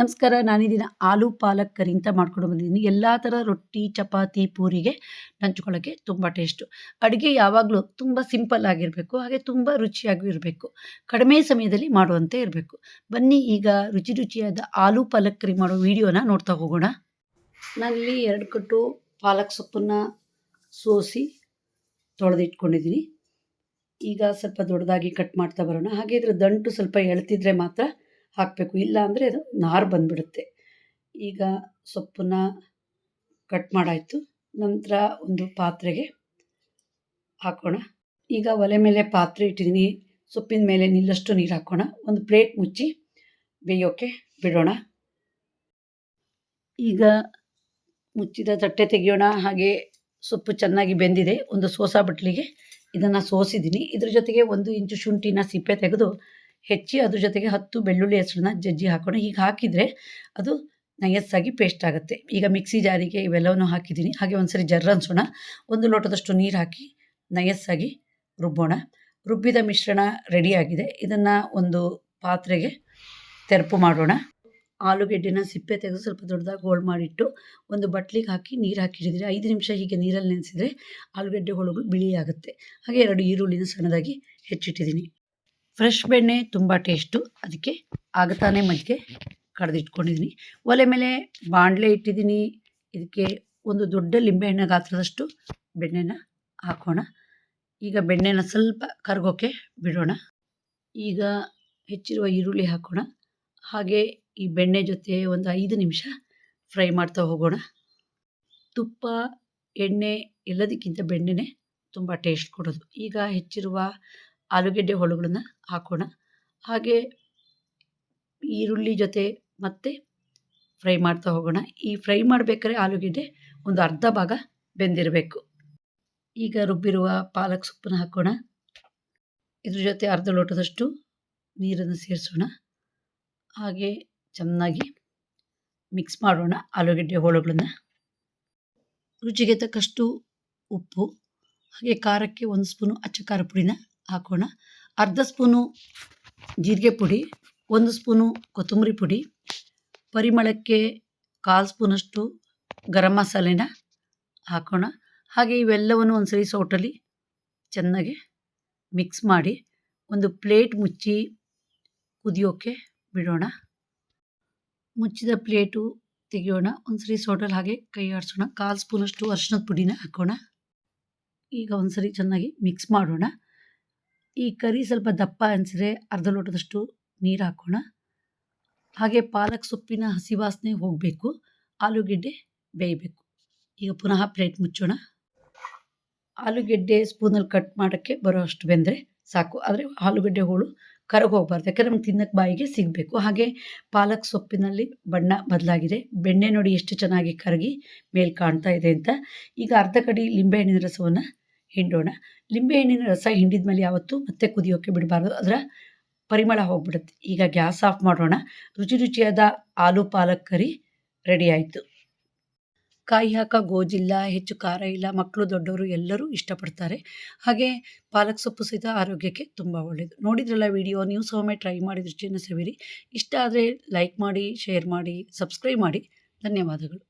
ನಮಸ್ಕಾರ, ನಾನಿದಿನ ಆಲೂ ಪಾಲಕ್ ಕರಿ ಅಂತ ಮಾಡ್ಕೊಂಡು ಬಂದಿದ್ದೀನಿ. ಎಲ್ಲ ಥರ ರೊಟ್ಟಿ, ಚಪಾತಿ, ಪೂರಿಗೆ ನಂಚ್ಕೊಳ್ಳೋಕ್ಕೆ ತುಂಬ ಟೇಸ್ಟು. ಅಡುಗೆ ಯಾವಾಗಲೂ ತುಂಬ ಸಿಂಪಲ್ ಆಗಿರಬೇಕು, ಹಾಗೆ ತುಂಬ ರುಚಿಯಾಗೂ ಇರಬೇಕು. ಕಡಿಮೆ ಸಮಯದಲ್ಲಿ ಮಾಡುವಂತೆ ಇರಬೇಕು. ಬನ್ನಿ, ಈಗ ರುಚಿ ರುಚಿಯಾದ ಆಲೂ ಪಾಲಕ್ ಕರಿ ಮಾಡೋ ವಿಡಿಯೋನ ನೋಡ್ತಾ ಹೋಗೋಣ. ನಾನಿಲ್ಲಿ ಎರಡು ಕಟ್ಟು ಪಾಲಕ್ ಸೊಪ್ಪನ್ನು ಸೋಸಿ ತೊಳೆದಿಟ್ಕೊಂಡಿದ್ದೀನಿ. ಈಗ ಸ್ವಲ್ಪ ದೊಡ್ಡದಾಗಿ ಕಟ್ ಮಾಡ್ತಾ ಬರೋಣ. ಹಾಗೆ ಇದ್ರ ದಂಟು ಸ್ವಲ್ಪ ಎಳ್ತಿದ್ರೆ ಮಾತ್ರ ಹಾಕಬೇಕು. ಇಲ್ಲ ಅಂದರೆ ಅದು ನಾರು ಬಂದ್ಬಿಡುತ್ತೆ. ಈಗ ಸೊಪ್ಪನ್ನ ಕಟ್ ಮಾಡಾಯಿತು. ನಂತರ ಒಂದು ಪಾತ್ರೆಗೆ ಹಾಕೋಣ. ಈಗ ಒಲೆ ಮೇಲೆ ಪಾತ್ರೆ ಇಟ್ಟಿದ್ದೀನಿ ಸೊಪ್ಪಿನ ಮೇಲೆ ನಿಲ್ಲಷ್ಟು ನೀರು ಹಾಕೋಣ. ಒಂದು ಪ್ಲೇಟ್ ಮುಚ್ಚಿ ಬೇಯೋಕ್ಕೆ ಬಿಡೋಣ. ಈಗ ಮುಚ್ಚಿದ ತಟ್ಟೆ ತೆಗೆಯೋಣ. ಹಾಗೆ ಸೊಪ್ಪು ಚೆನ್ನಾಗಿ ಬೆಂದಿದೆ. ಒಂದು ಸೋಸಾ ಬಟ್ಲಿಗೆ ಇದನ್ನು ಸೋಸಿದ್ದೀನಿ ಇದ್ರ ಜೊತೆಗೆ ಒಂದು ಇಂಚು ಶುಂಠಿನ ಸಿಪ್ಪೆ ತೆಗೆದು ಹೆಚ್ಚಿ ಅದ್ರ ಜೊತೆಗೆ ಹತ್ತು ಬೆಳ್ಳುಳ್ಳಿ ಹೆಸರನ್ನ ಜಜ್ಜಿ ಹಾಕೋಣ. ಈಗ ಹಾಕಿದರೆ ಅದು ನಯಸ್ಸಾಗಿ ಪೇಸ್ಟ್ ಆಗುತ್ತೆ. ಈಗ ಮಿಕ್ಸಿ ಜಾರಿಗೆ ಇವೆಲ್ಲವನ್ನು ಹಾಕಿದ್ದೀನಿ. ಹಾಗೆ ಒಂದ್ಸರಿ ಜರ್ರ ಅನ್ಸೋಣ ಒಂದು ಲೋಟದಷ್ಟು ನೀರು ಹಾಕಿ ನಯಸ್ಸಾಗಿ ರುಬ್ಬೋಣ. ರುಬ್ಬಿದ ಮಿಶ್ರಣ ರೆಡಿಯಾಗಿದೆ ಇದನ್ನು ಒಂದು ಪಾತ್ರೆಗೆ ತೆರಪು ಮಾಡೋಣ. ಆಲೂಗೆಡ್ಡೆನ ಸಿಪ್ಪೆ ತೆಗೆದು ಸ್ವಲ್ಪ ದೊಡ್ಡದಾಗಿ ಹೋಳು ಮಾಡಿಟ್ಟು ಒಂದು ಬಟ್ಲಿಗೆ ಹಾಕಿ ನೀರು ಹಾಕಿಡಿದರೆ ಐದು ನಿಮಿಷ ಹೀಗೆ ನೀರಲ್ಲಿ ನೆನೆಸಿದರೆ ಆಲೂಗೆಡ್ಡೆ ಹೋಳುಗಳು ಬಿಳಿಯಾಗುತ್ತೆ ಹಾಗೆ ಎರಡು ಈರುಳ್ಳಿನ ಸಣ್ಣದಾಗಿ ಹೆಚ್ಚಿಟ್ಟಿದ್ದೀನಿ. ಫ್ರೆಶ್ ಬೆಣ್ಣೆ ತುಂಬ ಟೇಸ್ಟು. ಅದಕ್ಕೆ ಆಗತಾನೆ ಮಜ್ಜಿಗೆ ಕಡ್ದಿಟ್ಕೊಂಡಿದ್ದೀನಿ ಒಲೆ ಮೇಲೆ ಬಾಣಲೆ ಇಟ್ಟಿದ್ದೀನಿ ಇದಕ್ಕೆ ಒಂದು ದೊಡ್ಡ ಲಿಂಬೆಹಣ್ಣು ಗಾತ್ರದಷ್ಟು ಬೆಣ್ಣೆನ ಹಾಕೋಣ. ಈಗ ಬೆಣ್ಣೆನ ಸ್ವಲ್ಪ ಕರಗೋಕೆ ಬಿಡೋಣ. ಈಗ ಹೆಚ್ಚಿರುವ ಈರುಳ್ಳಿ ಹಾಕೋಣ. ಹಾಗೆ ಈ ಬೆಣ್ಣೆ ಜೊತೆ ಒಂದು ಐದು ನಿಮಿಷ ಫ್ರೈ ಮಾಡ್ತಾ ಹೋಗೋಣ. ತುಪ್ಪ, ಎಣ್ಣೆ ಎಲ್ಲದಕ್ಕಿಂತ ಬೆಣ್ಣೆನೇ ತುಂಬ ಟೇಸ್ಟ್ ಕೊಡೋದು. ಈಗ ಹೆಚ್ಚಿರುವ ಆಲೂಗೆಡ್ಡೆ ಹೋಳುಗಳನ್ನು ಹಾಕೋಣ. ಹಾಗೆ ಈರುಳ್ಳಿ ಜೊತೆ ಮತ್ತೆ ಫ್ರೈ ಮಾಡ್ತಾ ಹೋಗೋಣ. ಈ ಫ್ರೈ ಮಾಡಬೇಕಾದ್ರೆ ಆಲೂಗೆಡ್ಡೆ ಒಂದು ಅರ್ಧ ಭಾಗ ಬೆಂದಿರಬೇಕು. ಈಗ ರುಬ್ಬಿರುವ ಪಾಲಕ್ ಸೊಪ್ಪನ್ನು ಹಾಕೋಣ. ಇದ್ರ ಜೊತೆ ಅರ್ಧ ಲೋಟದಷ್ಟು ನೀರನ್ನು ಸೇರಿಸೋಣ. ಹಾಗೆ ಚೆನ್ನಾಗಿ ಮಿಕ್ಸ್ ಮಾಡೋಣ ಆಲೂಗೆಡ್ಡೆ ಹೋಳುಗಳನ್ನು. ರುಚಿಗೆ ತಕ್ಕಷ್ಟು ಉಪ್ಪು, ಹಾಗೆ ಖಾರಕ್ಕೆ ಒಂದು ಸ್ಪೂನು ಅಚ್ಚ ಖಾರ ಪುಡಿನ ಹಾಕೋಣ. ಅರ್ಧ ಸ್ಪೂನು ಜೀರಿಗೆ ಪುಡಿ, ಒಂದು ಸ್ಪೂನು ಕೊತ್ತಂಬರಿ ಪುಡಿ, ಪರಿಮಳಕ್ಕೆ ಕಾಲು ಸ್ಪೂನಷ್ಟು ಗರಂ ಮಸಾಲೆನ ಹಾಕೋಣ. ಹಾಗೆ ಇವೆಲ್ಲವನ್ನು ಒಂದು ಸರಿ ಸೋಟಲ್ಲಿ ಚೆನ್ನಾಗಿ ಮಿಕ್ಸ್ ಮಾಡಿ ಒಂದು ಪ್ಲೇಟ್ ಮುಚ್ಚಿ ಕುದಿಯೋಕ್ಕೆ ಬಿಡೋಣ. ಮುಚ್ಚಿದ ಪ್ಲೇಟು ತೆಗೆಯೋಣ. ಒಂದು ಸರಿ ಸೋಟಲ್ಲಿ ಹಾಗೆ ಕೈ ಆಡಿಸೋಣ. ಕಾಲು ಸ್ಪೂನಷ್ಟು ಅರಿಶಿನದ ಪುಡಿನ ಹಾಕೋಣ. ಈಗ ಒಂದು ಸರಿ ಚೆನ್ನಾಗಿ ಮಿಕ್ಸ್ ಮಾಡೋಣ. ಈ ಕರಿ ಸ್ವಲ್ಪ ದಪ್ಪ ಅನಿಸಿದ್ರೆ ಅರ್ಧ ಲೋಟದಷ್ಟು ನೀರು ಹಾಕೋಣ. ಹಾಗೆ ಪಾಲಕ್ ಸೊಪ್ಪಿನ ಹಸಿ ವಾಸನೆ ಹೋಗಬೇಕು. ಆಲೂಗೆಡ್ಡೆ ಬೇಯಬೇಕು. ಈಗ ಪುನಃ ಪ್ಲೇಟ್ ಮುಚ್ಚೋಣ. ಆಲೂಗೆಡ್ಡೆ ಸ್ಪೂನಲ್ಲಿ ಕಟ್ ಮಾಡೋಕ್ಕೆ ಬರೋ ಅಷ್ಟು ಬೆಂದರೆ ಸಾಕು. ಆದರೆ ಆಲೂಗೆಡ್ಡೆ ಹೋಳು ಕರಗಿ ಹೋಗಬಾರ್ದು. ಯಾಕಂದರೆ ನಮ್ಗೆ ತಿನ್ನಕ್ಕೆ ಬಾಯಿಗೆ ಸಿಗಬೇಕು. ಹಾಗೆ ಪಾಲಕ್ ಸೊಪ್ಪಿನಲ್ಲಿ ಬಣ್ಣ ಬದಲಾಗಿದೆ. ಬೆಣ್ಣೆ ನೋಡಿ ಎಷ್ಟು ಚೆನ್ನಾಗಿ ಕರಗಿ ಮೇಲೆ ಕಾಣ್ತಾ ಇದೆ ಅಂತ. ಈಗ ಅರ್ಧ ಕಡಿ ಲಿಂಬೆಹಣ್ಣಿನ ರಸವನ್ನು ಹಿಂಡೋಣ. ಲಿಂಬೆಹಣ್ಣಿನ ರಸ ಹಿಂಡಿದ ಮೇಲೆ ಯಾವತ್ತೂ ಮತ್ತೆ ಕುದಿಯೋಕ್ಕೆ ಬಿಡಬಾರ್ದು. ಅದರ ಪರಿಮಳ ಹೋಗ್ಬಿಡುತ್ತೆ. ಈಗ ಗ್ಯಾಸ್ ಆಫ್ ಮಾಡೋಣ. ರುಚಿ ರುಚಿಯಾದ ಆಲೂ ಪಾಲಕ್ ಕರಿ ರೆಡಿ ಆಯಿತು. ಕಾಯಿ ಹಾಕ ಗೋಜಿಲ್ಲ, ಹೆಚ್ಚು ಖಾರ ಇಲ್ಲ, ಮಕ್ಕಳು ದೊಡ್ಡವರು ಎಲ್ಲರೂ ಇಷ್ಟಪಡ್ತಾರೆ. ಹಾಗೆ ಪಾಲಕ್ ಸೊಪ್ಪು ಸಹಿತ ಆರೋಗ್ಯಕ್ಕೆ ತುಂಬ ಒಳ್ಳೆಯದು ನೋಡಿದ್ರಲ್ಲ ವಿಡಿಯೋ, ನೀವು ಸೊಮ್ಮೆ ಟ್ರೈ ಮಾಡಿ ರುಚಿಯನ್ನು ಸವಿರಿ. ಇಷ್ಟ ಆದರೆ ಲೈಕ್ ಮಾಡಿ ಶೇರ್ ಮಾಡಿ ಸಬ್ಸ್ಕ್ರೈಬ್ ಮಾಡಿ. ಧನ್ಯವಾದಗಳು.